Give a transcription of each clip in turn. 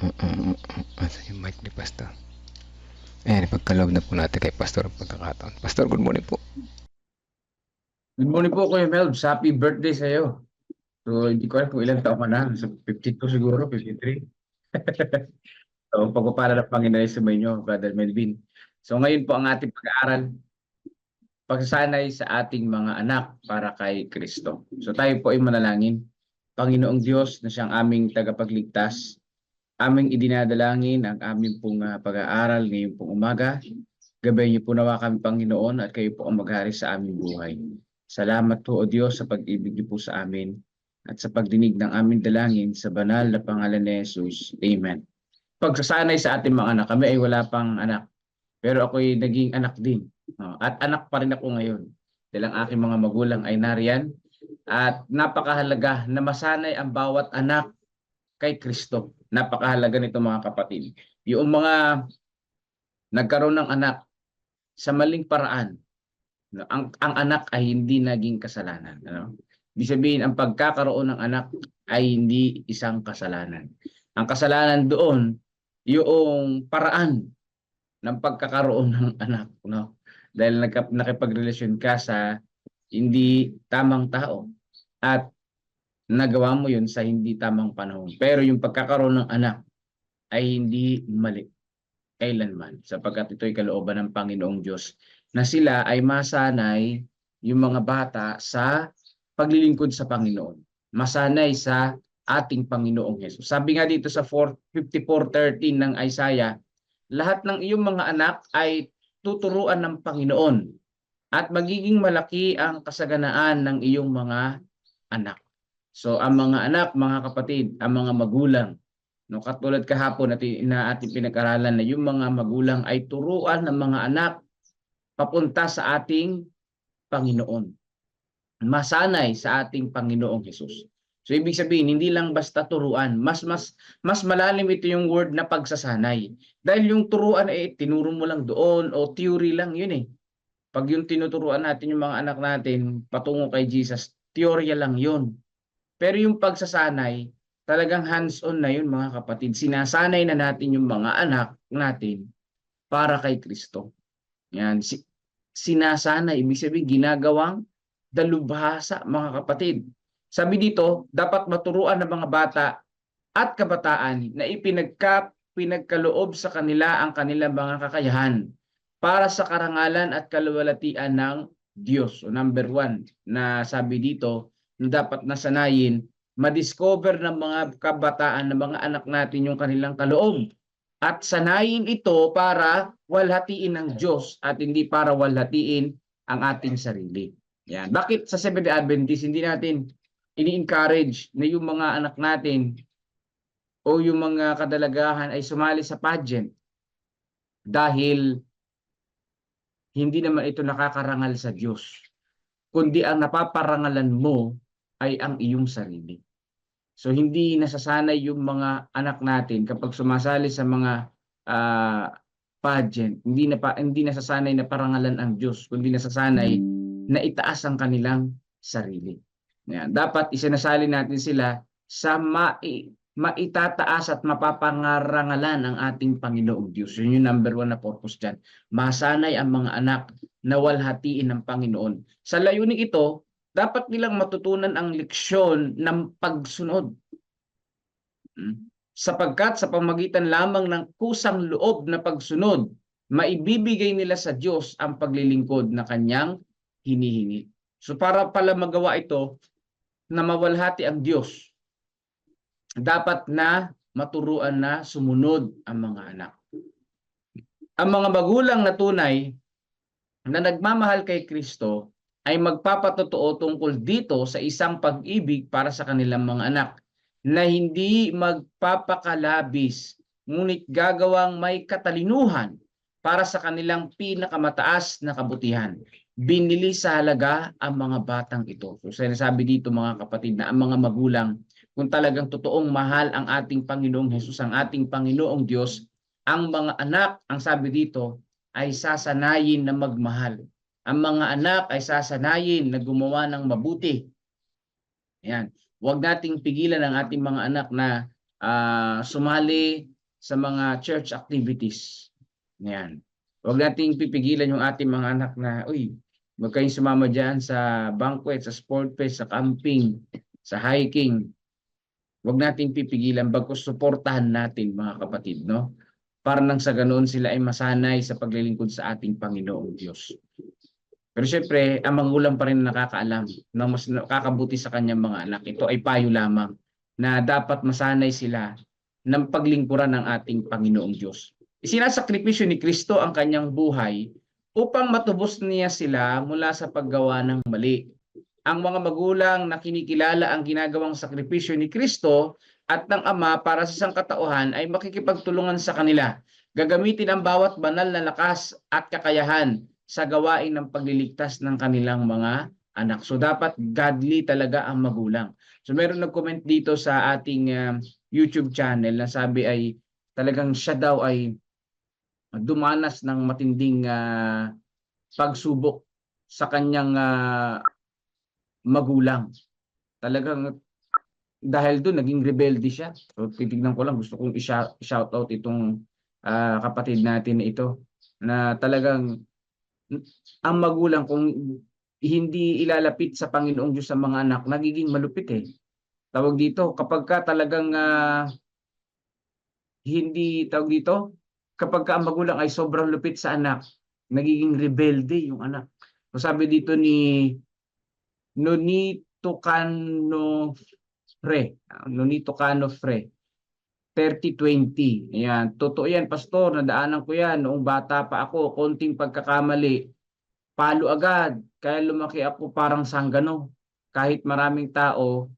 Mm, Asa yung mic ni Pastor? Ayan, ipagkaloob na po natin kay Pastor ang pagkakataon. Pastor, good morning po. Good morning po Kuya Melbs. Happy birthday sa iyo. So, hindi ko alam kung ilang taon ka na. Sa 52 siguro, 53. so, pagpapala ng Panginoon sa inyo, Brother Melvin. So, ngayon po ang ating pag-aaral, pagsasanay sa ating mga anak para kay Kristo. So, tayo po ay manalangin. Panginoong Diyos na siyang aming tagapagligtas, aming idinadalangin ang aming pong ah, pag-aaral ngayong pong umaga. Gabay niyo po nawa kami, Panginoon, at kayo po ang maghari sa aming buhay. Salamat po, O Diyos, sa pag-ibig niyo po sa amin at sa pagdinig ng aming dalangin sa banal na pangalan ni Jesus. Amen. Pagsasanay sa ating mga anak, kami ay wala pang anak. Pero ako'y naging anak din. Oh, At anak pa rin ako ngayon. Dahil ang aking mga magulang ay nariyan. At napakahalaga na masanay ang bawat anak kay Kristo. Napakahalaga nito mga kapatid. Yung mga nagkaroon ng anak sa maling paraan, no, ang, ang anak ay hindi naging kasalanan. Ano? Ibig sabihin, ang pagkakaroon ng anak ay hindi isang kasalanan. Ang kasalanan doon, yung paraan ng pagkakaroon ng anak. No? Dahil nakipagrelasyon ka sa hindi tamang tao at nagawa mo yun sa hindi tamang panahon. Pero yung pagkakaroon ng anak ay hindi mali kailanman sapagkat ito'y kalooban ng Panginoong Diyos na sila ay masanay yung mga bata sa paglilingkod sa Panginoon. Masanay sa ating Panginoong Hesus. Sabi nga dito sa 4 54:13 ng Isaiah, lahat ng iyong mga anak ay tuturuan ng Panginoon at magiging malaki ang kasaganaan ng iyong mga anak. So ang mga anak, mga kapatid, ang mga magulang, no katulad kahapon natin na ating pinag-aralan na yung mga magulang ay turuan ng mga anak papunta sa ating Panginoon. Masanay sa ating Panginoong Hesus. So ibig sabihin hindi lang basta turuan, mas mas mas malalim ito yung word na pagsasanay. Dahil yung turuan eh tinuro mo lang doon o theory lang yun eh. Pag yung tinuturuan natin yung mga anak natin patungo kay Jesus, teorya lang yun. Pero yung pagsasanay, talagang hands-on na yun mga kapatid. Sinasanay na natin yung mga anak natin para kay Kristo. Yan. Si, sinasanay, ibig sabihin ginagawang dalubhasa mga kapatid. Sabi dito, dapat maturuan ng mga bata at kabataan na ipinagka, pinagkaloob sa kanila ang kanilang mga kakayahan para sa karangalan at kaluwalhatian ng Diyos. So number one na sabi dito dapat nasanayin madiscover ng mga kabataan ng mga anak natin yung kanilang kaloob at sanayin ito para walhatiin ng Diyos at hindi para walhatiin ang ating sarili. Yan. Bakit sa Seventh-day Adventist hindi natin ini-encourage na yung mga anak natin o yung mga kadalagahan ay sumali sa pageant dahil hindi naman ito nakakarangal sa Diyos kundi ang napaparangalan mo ay ang iyong sarili. So hindi nasasanay yung mga anak natin kapag sumasali sa mga ah, pageant, hindi na pa, hindi nasasanay na parangalan ang Diyos, kundi nasasanay na itaas ang kanilang sarili. Yan. Dapat isinasali natin sila sa mai, maitataas at mapapangarangalan ang ating Panginoong Diyos. Yun yung number one na purpose dyan. Masanay ang mga anak na walhatiin ng Panginoon. Sa layuning ito, dapat nilang matutunan ang leksyon ng pagsunod. Hmm. Sapagkat sa pamagitan lamang ng kusang loob na pagsunod, maibibigay nila sa Diyos ang paglilingkod na kanyang hinihingi. So para pala magawa ito, na mawalhati ang Diyos, dapat na maturuan na sumunod ang mga anak. Ang mga magulang na tunay na nagmamahal kay Kristo ay magpapatotoo tungkol dito sa isang pag-ibig para sa kanilang mga anak na hindi magpapakalabis ngunit gagawang may katalinuhan para sa kanilang pinakamataas na kabutihan. Binili sa halaga ang mga batang ito. So sinasabi dito mga kapatid na ang mga magulang kung talagang totoong mahal ang ating Panginoong Hesus, ang ating Panginoong Diyos, ang mga anak, ang sabi dito, ay sasanayin na magmahal. Ang mga anak ay sasanayin na gumawa ng mabuti. Yan. Huwag nating pigilan ang ating mga anak na ah, sumali sa mga church activities. Yan. Huwag nating pipigilan yung ating mga anak na, uy, huwag kayong sumama dyan sa banquet, sa sport fest, sa camping, sa hiking. Huwag nating pipigilan, bagkus suportahan natin mga kapatid, no? Para nang sa ganoon sila ay masanay sa paglilingkod sa ating Panginoong Diyos. Pero syempre, ang magulang pa rin nakakaalam na mas nakakabuti sa kanyang mga anak. Ito ay payo lamang na dapat masanay sila ng paglingkuran ng ating Panginoong Diyos. Isinasakripisyo ni Kristo ang kanyang buhay upang matubos niya sila mula sa paggawa ng mali. Ang mga magulang na kinikilala ang ginagawang sakripisyo ni Kristo at ng Ama para sa sangkatauhan ay makikipagtulungan sa kanila. Gagamitin ang bawat banal na lakas at kakayahan sa gawain ng pagliligtas ng kanilang mga anak. So dapat godly talaga ang magulang. So meron nag-comment dito sa ating uh, YouTube channel na sabi ay talagang siya daw ay dumanas ng matinding uh, pagsubok sa kanyang uh, magulang. Talagang dahil doon naging rebelde siya. So titignan ko lang gusto kong i-shout out itong uh, kapatid natin na ito na talagang ang magulang kung hindi ilalapit sa Panginoong Diyos sa mga anak, nagiging malupit eh. Tawag dito, kapag ka talagang uh, hindi, tawag dito, kapag ka ang magulang ay sobrang lupit sa anak, nagiging rebelde yung anak. So sabi dito ni Nonito Cano Fre, Nonito Cano Fre, 30-20. Ayan. Totoo yan, pastor. Nadaanan ko yan. Noong bata pa ako, konting pagkakamali. Palo agad. Kaya lumaki ako parang sanggano. Kahit maraming tao,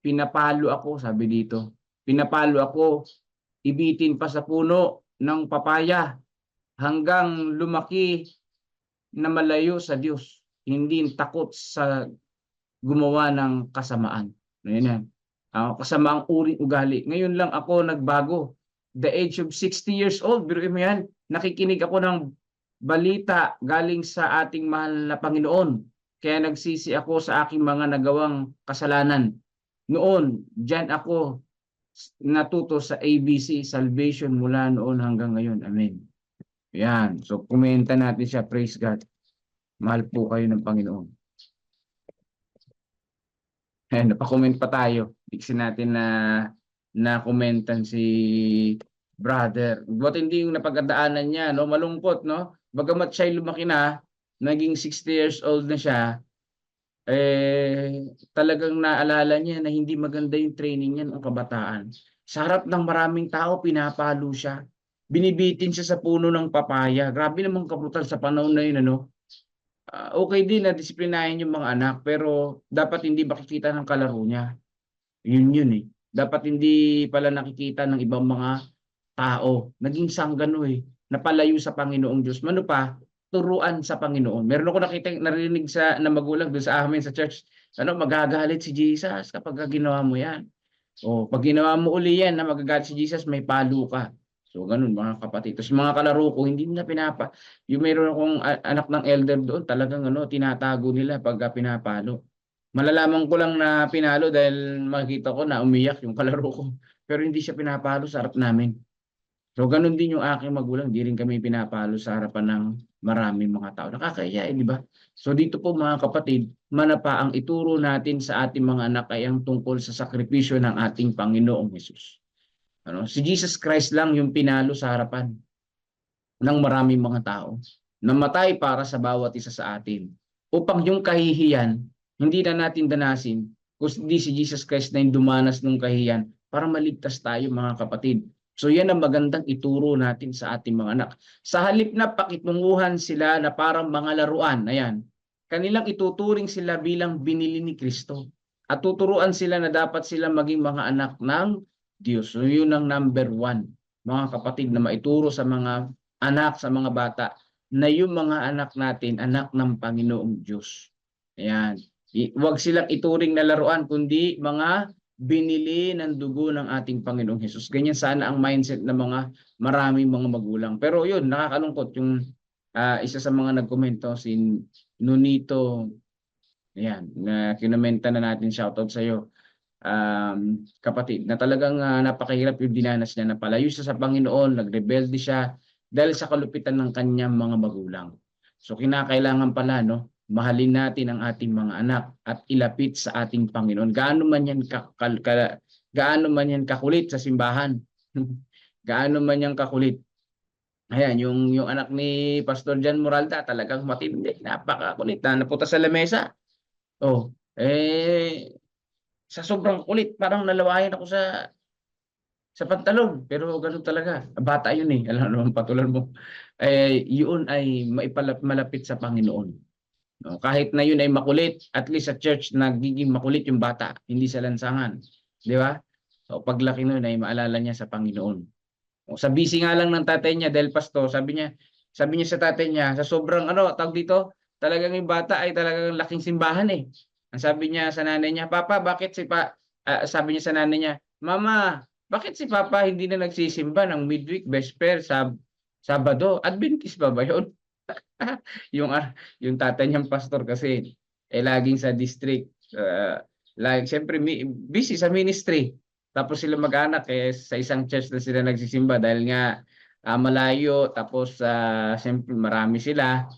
pinapalo ako, sabi dito. Pinapalo ako. Ibitin pa sa puno ng papaya hanggang lumaki na malayo sa Diyos. Hindi takot sa gumawa ng kasamaan. Ayan yan uh, kasamaang uring ugali. Ngayon lang ako nagbago. The age of 60 years old, biro mo yan, nakikinig ako ng balita galing sa ating mahal na Panginoon. Kaya nagsisi ako sa aking mga nagawang kasalanan. Noon, dyan ako natuto sa ABC, salvation mula noon hanggang ngayon. Amen. Yan. So, kumenta natin siya. Praise God. Mahal po kayo ng Panginoon. Ayan, napakomment pa tayo. Fixin natin na na komentan si brother. Buat hindi yung napagdaanan niya, no? Malungkot, no? Bagamat siya lumaki na, naging 60 years old na siya, eh, talagang naalala niya na hindi maganda yung training niya ng kabataan. Sa harap ng maraming tao, pinapalo siya. Binibitin siya sa puno ng papaya. Grabe naman kabrutal sa panahon na yun, ano? uh, okay din na disiplinahin yung mga anak pero dapat hindi makikita ng kalaro niya. Yun yun eh. Dapat hindi pala nakikita ng ibang mga tao. Naging sanggano eh. Napalayo sa Panginoong Diyos. Mano pa? Turuan sa Panginoon. Meron ako nakita, narinig sa na magulang doon sa amin sa church. Ano, magagalit si Jesus kapag ginawa mo yan. O, pag ginawa mo uli yan na magagalit si Jesus, may palo ka. So ganun mga kapatid. Tapos mga kalaro ko hindi nila pinapa. Yung mayroon akong anak ng elder doon, talagang ano, tinatago nila pag pinapalo. Malalaman ko lang na pinalo dahil makita ko na umiyak yung kalaro ko. Pero hindi siya pinapalo sa harap namin. So ganun din yung aking magulang, di rin kami pinapalo sa harapan ng maraming mga tao. Nakakaya di ba? So dito po mga kapatid, manapa ang ituro natin sa ating mga anak ay ang tungkol sa sakripisyo ng ating Panginoong Hesus. Ano? Si Jesus Christ lang yung pinalo sa harapan ng maraming mga tao. Namatay para sa bawat isa sa atin. Upang yung kahihiyan, hindi na natin danasin, kundi si Jesus Christ na yung dumanas ng kahihiyan para maligtas tayo mga kapatid. So yan ang magandang ituro natin sa ating mga anak. Sa halip na pakitunguhan sila na parang mga laruan, ayan, kanilang ituturing sila bilang binili ni Kristo. At tuturuan sila na dapat sila maging mga anak ng Diyos. So yun ang number one, mga kapatid, na maituro sa mga anak, sa mga bata, na yung mga anak natin, anak ng Panginoong Diyos. Ayan. Huwag silang ituring na laruan, kundi mga binili ng dugo ng ating Panginoong Hesus. Ganyan sana ang mindset ng mga maraming mga magulang. Pero yun, nakakalungkot yung uh, isa sa mga nagkomento, si Nunito, ayan, na kinumenta na natin, shoutout sa iyo um, kapatid na talagang ah, napakahirap yung dinanas niya na palayo siya sa Panginoon, nagrebelde siya dahil sa kalupitan ng kanyang mga magulang. So kinakailangan pala no, mahalin natin ang ating mga anak at ilapit sa ating Panginoon. Gaano man yan ka, ka- gaano man yan kakulit sa simbahan. gaano man yan kakulit. Ayan, yung yung anak ni Pastor Jan Moralda talagang matindi, napakakulit na napunta sa lamesa. Oh, eh sa sobrang kulit, parang nalawayan ako sa sa pantalon. Pero ganun talaga. Bata yun eh. Alam naman patulan mo. Eh, yun ay maipalap, malapit sa Panginoon. No, kahit na yun ay makulit, at least sa church nagiging makulit yung bata, hindi sa lansangan. Di ba? So, paglaki nun ay maalala niya sa Panginoon. O, sa busy nga lang ng tatay niya dahil pasto, sabi niya, sabi niya sa tatay niya, sa sobrang ano, tawag dito, talagang yung bata ay talagang laking simbahan eh. Ang sabi niya sa nanay niya, Papa, bakit si pa ah, sabi niya sa nanay niya, Mama, bakit si Papa hindi na nagsisimba ng midweek, vesper, sab Sabado? Adventist ba ba yun? yung ah, yung tatay niyang pastor kasi eh laging sa district uh, like syempre busy sa ministry. Tapos sila mag-anak eh sa isang church na sila nagsisimba dahil nga ah, malayo tapos uh, syempre marami sila.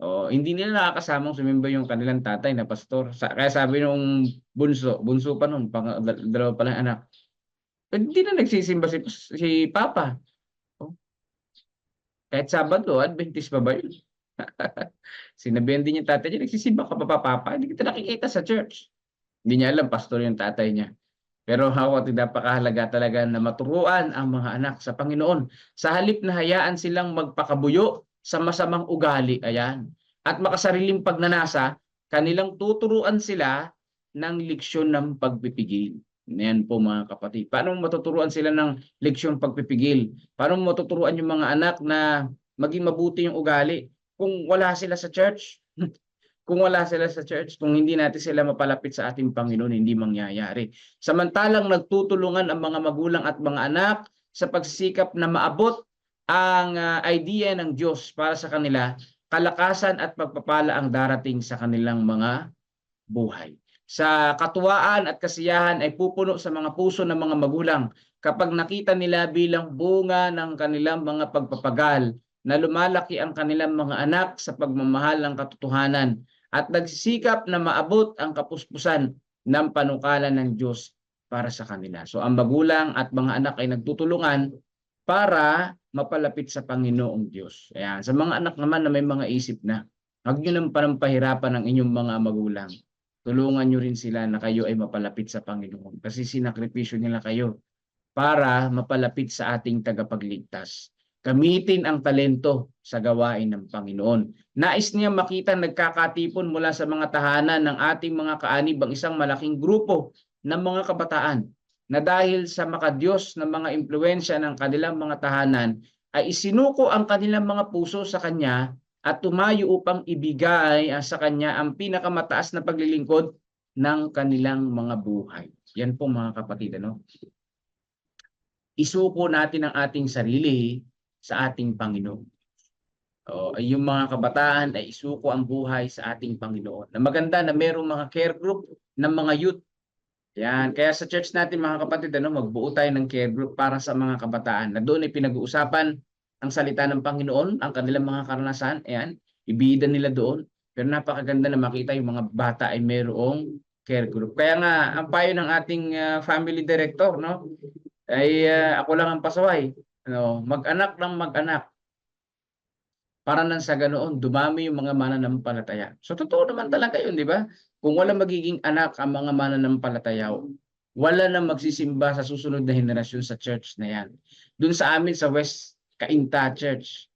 Oh, hindi nila nakakasamang sumimba yung kanilang tatay na pastor. Sa, kaya sabi nung bunso, bunso pa nun, pang, dal- dalawa pa lang anak. "Eh, Hindi na nagsisimba si, si Papa. Kahit Sabado, Adventist pa ba yun? Sinabihan din yung tatay niya, nagsisimba ka pa pa, Papa? Hindi kita nakikita sa church. Hindi niya alam, pastor yung tatay niya. Pero hawa, napakahalaga talaga na maturuan ang mga anak sa Panginoon. Sa halip na hayaan silang magpakabuyo sa masamang ugali, ayan, at makasariling pagnanasa, kanilang tuturuan sila ng leksyon ng pagpipigil. Yan po mga kapatid. Paano matuturuan sila ng leksyon pagpipigil? Paano matuturuan yung mga anak na maging mabuti yung ugali kung wala sila sa church? kung wala sila sa church, kung hindi natin sila mapalapit sa ating Panginoon, hindi mangyayari. Samantalang nagtutulungan ang mga magulang at mga anak sa pagsisikap na maabot ang ah, idea ng Diyos para sa kanila, kalakasan at pagpapala ang darating sa kanilang mga buhay. Sa katuwaan at kasiyahan ay pupuno sa mga puso ng mga magulang kapag nakita nila bilang bunga ng kanilang mga pagpapagal na lumalaki ang kanilang mga anak sa pagmamahal ng katotohanan at nagsisikap na maabot ang kapuspusan ng panukalan ng Diyos para sa kanila. So ang magulang at mga anak ay nagtutulungan para mapalapit sa Panginoong Diyos. Ayan. Sa mga anak naman na may mga isip na, huwag nyo nang panampahirapan ng inyong mga magulang. Tulungan nyo rin sila na kayo ay mapalapit sa Panginoon. Kasi sinakripisyo nila kayo para mapalapit sa ating tagapagligtas. Gamitin ang talento sa gawain ng Panginoon. Nais niya makita nagkakatipon mula sa mga tahanan ng ating mga kaanib ang isang malaking grupo ng mga kabataan na dahil sa makadiyos ng mga impluensya ng kanilang mga tahanan ay isinuko ang kanilang mga puso sa Kanya at tumayo upang ibigay ah, sa Kanya ang pinakamataas na paglilingkod ng kanilang mga buhay. Yan po mga kapatid. Ano? Isuko natin ang ating sarili sa ating Panginoon. O, yung mga kabataan ay isuko ang buhay sa ating Panginoon. Na maganda na mayroong mga care group ng mga youth yan. Kaya sa church natin mga kapatid, ano, magbuo tayo ng care group para sa mga kabataan. Na doon ay pinag-uusapan ang salita ng Panginoon, ang kanilang mga karanasan. Ayan, ibida nila doon. Pero napakaganda na makita yung mga bata ay mayroong care group. Kaya nga, ang payo ng ating ah, family director, no, ay ah, ako lang ang pasaway. Ano, mag-anak ng mag-anak. Para nang sa ganoon, dumami yung mga mananampalataya. So totoo naman talaga yun, di ba? Kung wala magiging anak ang mga mananampalataya, wala na magsisimba sa susunod na henerasyon sa church na yan. Doon sa amin sa West Cainta Church,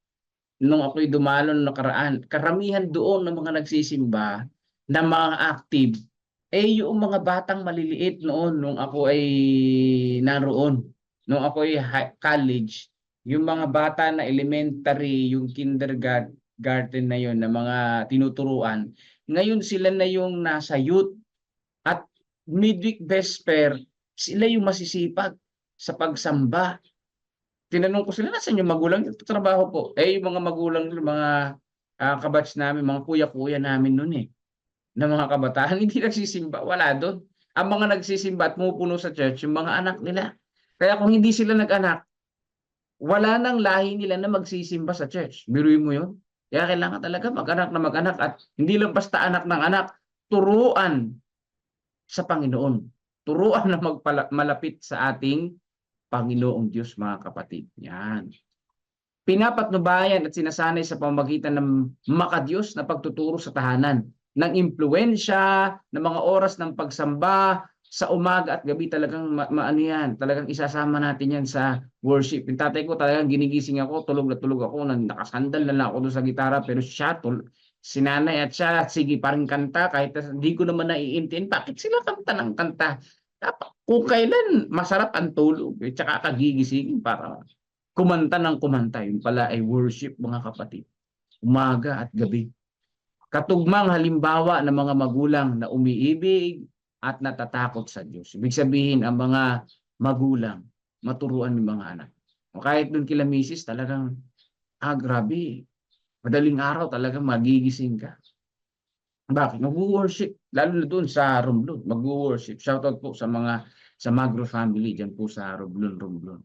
nung ako'y dumalo nung nakaraan, karamihan doon ng mga nagsisimba na mga active, eh yung mga batang maliliit noon nung ako ay naroon, nung ako ay college, yung mga bata na elementary, yung kindergarten na yun, na mga tinuturuan, ngayon sila na yung nasa youth at midweek vesper, sila yung masisipag sa pagsamba. Tinanong ko sila, nasan yung magulang? Trabaho po. Eh, yung mga magulang, mga uh, kabats namin, mga kuya-kuya namin noon eh, na mga kabataan, hindi nagsisimba. Wala doon. ang mga nagsisimba at pumupuno sa church, yung mga anak nila. Kaya kung hindi sila nag-anak, wala nang lahi nila na magsisimba sa church. Biruin mo yun. Kaya kailangan talaga mag-anak na mag-anak at hindi lang basta anak ng anak, turuan sa Panginoon. Turuan na magmalapit sa ating Panginoong Diyos, mga kapatid. Yan. Pinapatnubayan at sinasanay sa pamamagitan ng makadiyos na pagtuturo sa tahanan ng impluensya, ng mga oras ng pagsamba, sa umaga at gabi talagang ma- maano yan, talagang isasama natin yan sa worship. Yung tatay ko talagang ginigising ako, tulog na tulog ako, nan- nakasandal na lang ako doon sa gitara, pero siya, tul- sinanay at siya, sige parang kanta, kahit hindi ko naman naiintindihan, bakit sila kanta ng kanta? Dapat, kung kailan masarap ang tulog, eh, tsaka kagigising para kumanta ng kumanta. Yun pala ay worship mga kapatid. Umaga at gabi. Katugmang halimbawa ng mga magulang na umiibig at natatakot sa Diyos. Ibig sabihin, ang mga magulang, maturuan ng mga anak. O kahit doon kila misis, talagang, ah, grabe. Madaling araw talagang magigising ka. Bakit? Mag-worship. Lalo na doon sa Romblon. Mag-worship. Shoutout po sa mga sa Magro family dyan po sa Romblon, Romblon.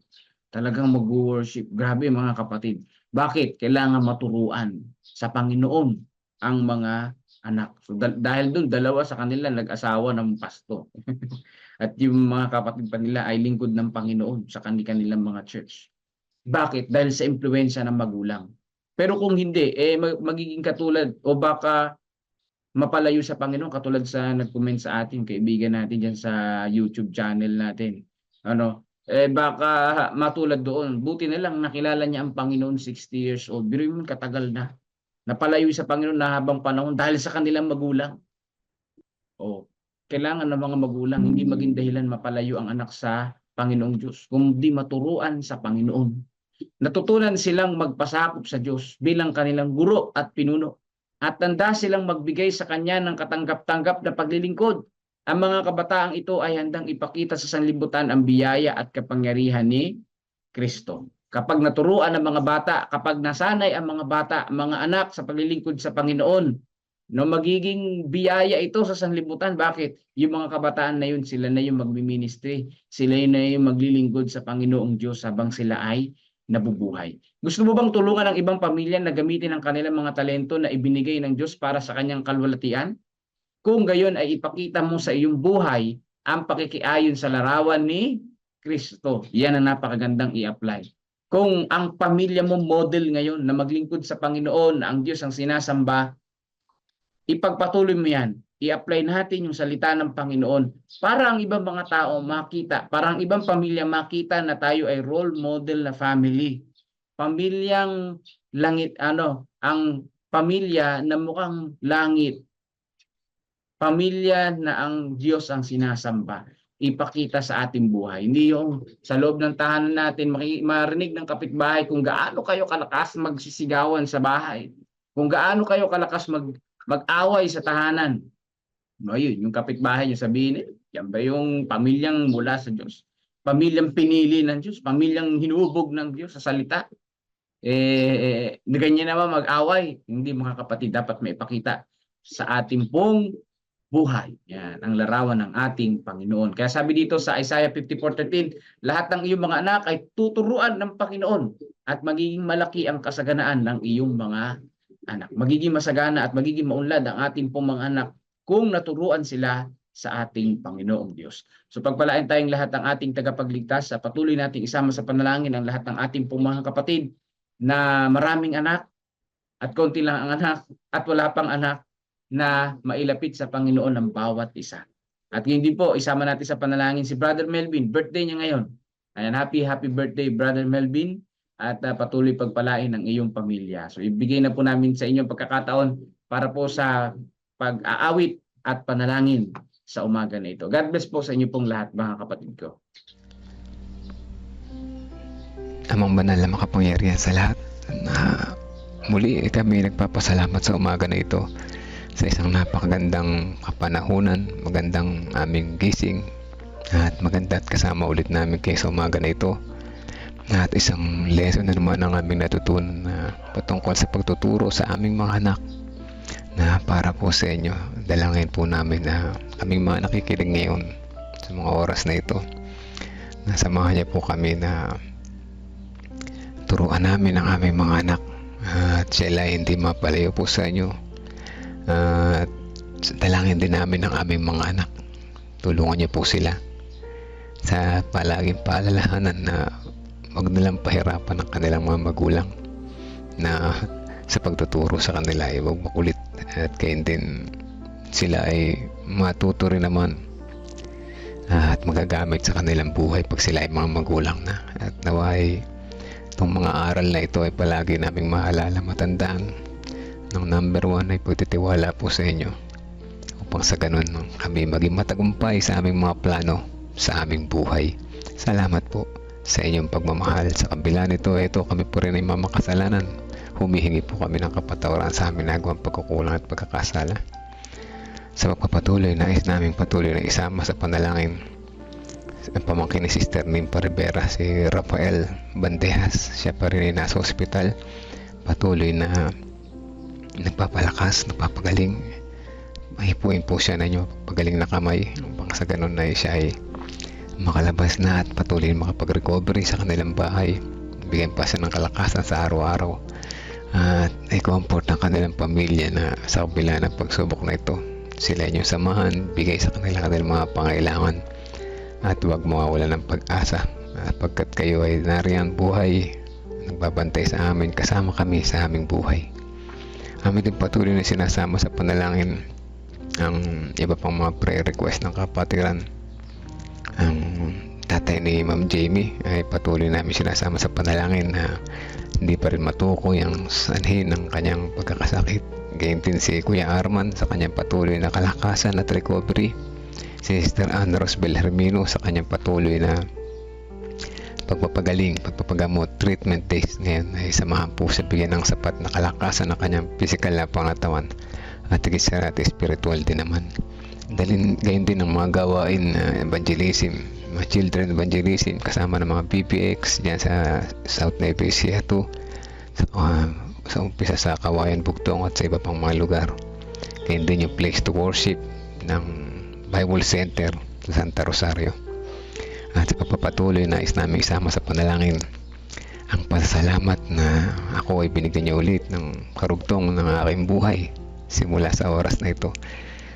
Talagang mag-worship. Grabe mga kapatid. Bakit? Kailangan maturuan sa Panginoon ang mga anak. So da- dahil doon dalawa sa kanila nag-asawa ng pasto. At yung mga kapatid pa nila ay lingkod ng Panginoon sa kanil- kanilang mga church. Bakit? Dahil sa impluensya ng magulang. Pero kung hindi, eh mag- magiging katulad o baka mapalayo sa Panginoon katulad sa nag-comment sa atin, kaibigan natin diyan sa YouTube channel natin. Ano? Eh baka matulad doon. Buti na lang nakilala niya ang Panginoon 60 years old. Pero yun katagal na napalayo sa Panginoon na habang panahon dahil sa kanilang magulang. O, kailangan ng mga magulang hindi maging dahilan mapalayo ang anak sa Panginoong Diyos, kundi maturuan sa Panginoon. Natutunan silang magpasakop sa Diyos bilang kanilang guro at pinuno. At tanda silang magbigay sa Kanya ng katanggap-tanggap na paglilingkod. Ang mga kabataang ito ay handang ipakita sa sanlibutan ang biyaya at kapangyarihan ni Kristo kapag naturuan ng mga bata, kapag nasanay ang mga bata, ang mga anak sa paglilingkod sa Panginoon, no magiging biyaya ito sa sanlibutan. Bakit? Yung mga kabataan na yun, sila na yung magmi-ministry, sila na yung maglilingkod sa Panginoong Diyos habang sila ay nabubuhay. Gusto mo bang tulungan ang ibang pamilya na gamitin ang kanilang mga talento na ibinigay ng Diyos para sa kanyang kalwalatian? Kung gayon ay ipakita mo sa iyong buhay ang pakikiayon sa larawan ni Kristo. Yan ang napakagandang i-apply kung ang pamilya mo model ngayon na maglingkod sa Panginoon, ang Diyos ang sinasamba, ipagpatuloy mo yan. I-apply natin yung salita ng Panginoon para ang ibang mga tao makita, para ang ibang pamilya makita na tayo ay role model na family. Pamilyang langit, ano, ang pamilya na mukhang langit. Pamilya na ang Diyos ang sinasamba ipakita sa ating buhay. Hindi yung sa loob ng tahanan natin marinig ng kapitbahay kung gaano kayo kalakas magsisigawan sa bahay. Kung gaano kayo kalakas mag mag-away sa tahanan. No, yun, yung kapitbahay niyo sabihin, eh, yan ba yung pamilyang mula sa Diyos? Pamilyang pinili ng Diyos, pamilyang hinubog ng Diyos sa salita. Eh, ganyan naman mag-away. Hindi mga kapatid, dapat may ipakita sa ating pong buhay. Yan, ang larawan ng ating Panginoon. Kaya sabi dito sa Isaiah 54.13, lahat ng iyong mga anak ay tuturuan ng Panginoon at magiging malaki ang kasaganaan ng iyong mga anak. Magiging masagana at magiging maunlad ang ating pong mga anak kung naturuan sila sa ating Panginoong Diyos. So pagpalain tayong lahat ng ating tagapagligtas sa patuloy nating isama sa panalangin ang lahat ng ating pong mga kapatid na maraming anak at konti lang ang anak at wala pang anak na mailapit sa Panginoon ng bawat isa. At yun din po, isama natin sa panalangin si Brother Melvin. Birthday niya ngayon. Ayan, happy, happy birthday Brother Melvin. At uh, patuloy pagpalain ng iyong pamilya. So ibigay na po namin sa inyo pagkakataon para po sa pag-aawit at panalangin sa umaga na ito. God bless po sa inyo pong lahat mga kapatid ko. Amang banal na makapangyarihan sa lahat. Na muli kami nagpapasalamat sa umaga na ito sa isang napakagandang kapanahunan, magandang aming gising at maganda at kasama ulit namin kayo sa umaga na ito. At isang lesson na naman ang aming natutunan na patungkol sa pagtuturo sa aming mga anak na para po sa inyo. Dalangin po namin na aming mga nakikinig ngayon sa mga oras na ito. Nasamahan niya po kami na turuan namin ang aming mga anak at sila hindi mapalayo po sa inyo. At dalangin din namin ang aming mga anak. Tulungan niyo po sila sa palaging paalalahanan na wag nilang pahirapan ang kanilang mga magulang na sa pagtuturo sa kanila ay huwag makulit at kayo din sila ay matuto rin naman at magagamit sa kanilang buhay pag sila ay mga magulang na at naway itong mga aral na ito ay palagi naming maalala matandaan. Ng number one ay pagtitiwala po sa inyo upang sa ganun kami maging matagumpay sa aming mga plano sa aming buhay. Salamat po sa inyong pagmamahal. Sa kabila nito ito kami po rin ay mamakasalanan. Humihingi po kami ng kapatawaran sa amin nagawang pagkukulang at pagkakasala. Sa pagpapatuloy nais naming patuloy na isama sa panalangin ang pamangkin ni Sister Nimpa Rivera si Rafael Bandejas. Siya pa rin ay nasa ospital. Patuloy na nagpapalakas, nagpapagaling. Mahipuin po siya na inyo pagaling na kamay. Upang sa ganun na siya ay makalabas na at patuloy makapag-recovery sa kanilang bahay. Bigyan pa siya ng kalakasan sa araw-araw. At i-comfort ng kanilang pamilya na sa kabila ng pagsubok na ito. Sila inyong samahan bigay sa kanila kanilang mga pangailangan at huwag mawawala ng pag-asa at pagkat kayo ay nariyan buhay nagbabantay sa amin kasama kami sa aming buhay amin din patuloy na sinasama sa panalangin ang iba pang mga prayer request ng kapatiran ang tatay ni Ma'am Jamie ay patuloy namin sinasama sa panalangin na hindi pa rin matukoy ang sanhin ng kanyang pagkakasakit. Ganyan din si Kuya Arman sa kanyang patuloy na kalakasan at recovery. Si Sister Anne Rosbel Hermino sa kanyang patuloy na pagpapagaling, pagpapagamot, treatment days ngayon ay samahan po sa bigyan ng sapat na kalakasan ng kanyang physical na pangatawan at higit sa lahat spiritual din naman. Dalin gayon din ang mga gawain na evangelism, mga children evangelism kasama ng mga PPX diyan sa South Ecija 2 sa, uh, sa umpisa sa Kawayan Bugtong at sa iba pang mga lugar. Gayon din yung place to worship ng Bible Center sa Santa Rosario. At sa pagpapatuloy na is namin isama sa panalangin ang pasasalamat na ako ay binigyan niya ulit ng karugtong ng aking buhay simula sa oras na ito.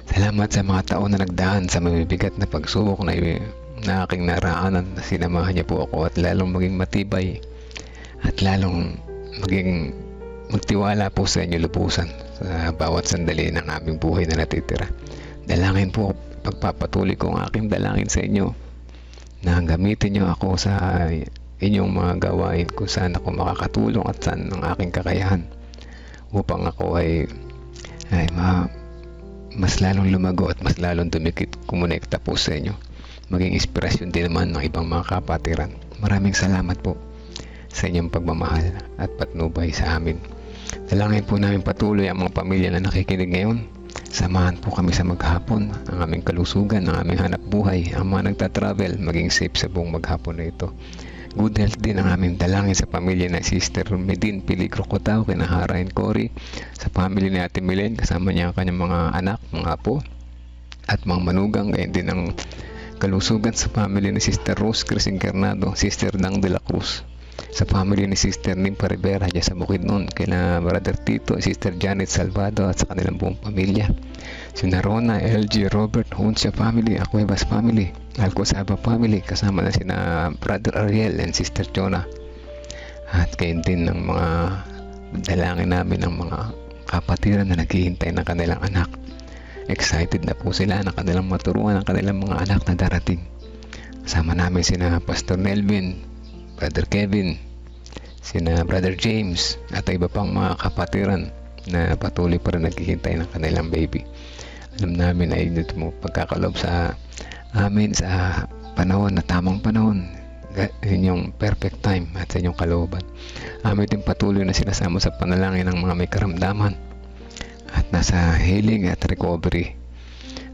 Salamat sa mga taon na nagdaan sa mabibigat na pagsubok na, na aking naraanan na sinamahan niya po ako at lalong maging matibay at lalong maging magtiwala po sa inyo lubusan sa bawat sandali ng aming buhay na natitira. Dalangin po, pagpapatuloy ko ang aking dalangin sa inyo na gamitin niyo ako sa inyong mga gawain kung saan ako makakatulong at saan ang aking kakayahan upang ako ay, ay ma, mas lalong lumago at mas lalong dumikit kumonekta po sa inyo. Maging inspirasyon din naman ng ibang mga kapatiran. Maraming salamat po sa inyong pagmamahal at patnubay sa amin. Dalangin po namin patuloy ang mga pamilya na nakikinig ngayon. Samahan po kami sa maghapon, ang aming kalusugan, ang aming hanap buhay, ang mga nagtatravel, maging safe sa buong maghapon na ito. Good health din ang aming dalangin sa pamilya na Sister Medin Piligro Cotao, kinahara Cory, sa family ni Ate Milen, kasama niya ang kanyang mga anak, mga apo, at mga manugang, gayon din ang kalusugan sa family ni Sister Rose Cris Encarnado, Sister Dang de la Cruz, sa family ni Sister Nimpa Rivera dyan sa Bukidnon, kina Brother Tito, Sister Janet Salvado at sa kanilang buong pamilya. Si Narona, LG, Robert, Huncia family, Acuevas family, Alcosaba family, kasama na sina Brother Ariel and Sister Jonah. At kayo din ng mga dalangin namin ng mga kapatiran na naghihintay ng kanilang anak. Excited na po sila na kanilang maturuan ang kanilang mga anak na darating. Kasama namin sina Pastor Nelvin, Brother Kevin, sina Brother James, at iba pang mga kapatiran na patuloy pa rin naghihintay ng kanilang baby. Alam namin ay dito mo pagkakalob sa amin sa panahon na tamang panahon yung perfect time at sa inyong kalooban. Amin din patuloy na sinasama sa panalangin ng mga may karamdaman at nasa healing at recovery.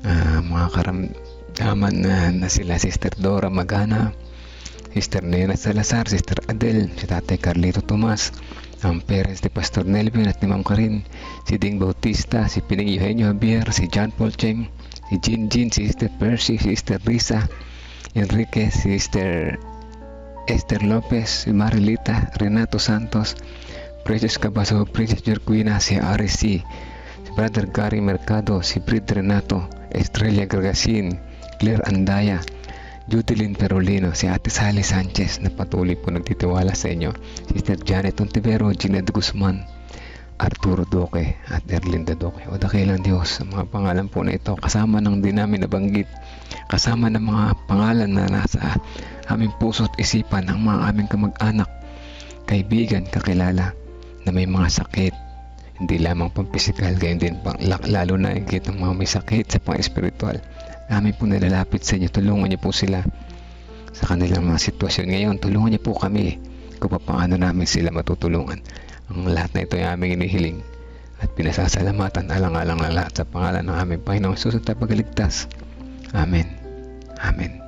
Ah, mga karamdaman na, na sila Sister Dora Magana, Sister Nena Salazar, Sister Adel, si Tatay Carlito Tomas, ang parents ni Pastor Nelvin at ni Ma'am Karin, si Ding Bautista, si Pining Eugenio Javier, si John Paul Cheng, si Jean Jean, si Sister Percy, si Sister Risa, Enrique, si Sister Esther Lopez, si Marilita, Renato Santos, Precious Cabaso, Princess Jorquina, si RC, si Brother Gary Mercado, si Brid Renato, Estrella Gargasin, Claire Andaya, Judilyn Perolino, si Ate Sally Sanchez na patuloy po nagtitiwala sa inyo, Sister Janet Ontivero, Gined Guzman, Arturo Duque at Erlinda Duque. O dakilang Diyos sa mga pangalan po na ito kasama ng di namin nabanggit kasama ng mga pangalan na nasa aming puso at isipan ng mga aming kamag-anak, kaibigan, kakilala na may mga sakit. Hindi lamang pang physical, gayon din pang, la- lalo na higit ng mga may sakit sa pang Amin po nilalapit sa inyo, tulungan niyo po sila sa kanilang mga sitwasyon ngayon. Tulungan niyo po kami kung paano namin sila matutulungan. Ang lahat na ito ay aming inihiling at pinasasalamatan alang-alang na lahat sa pangalan ng aming Panginoong Jesus at Tagaligtas. Amen. Amen.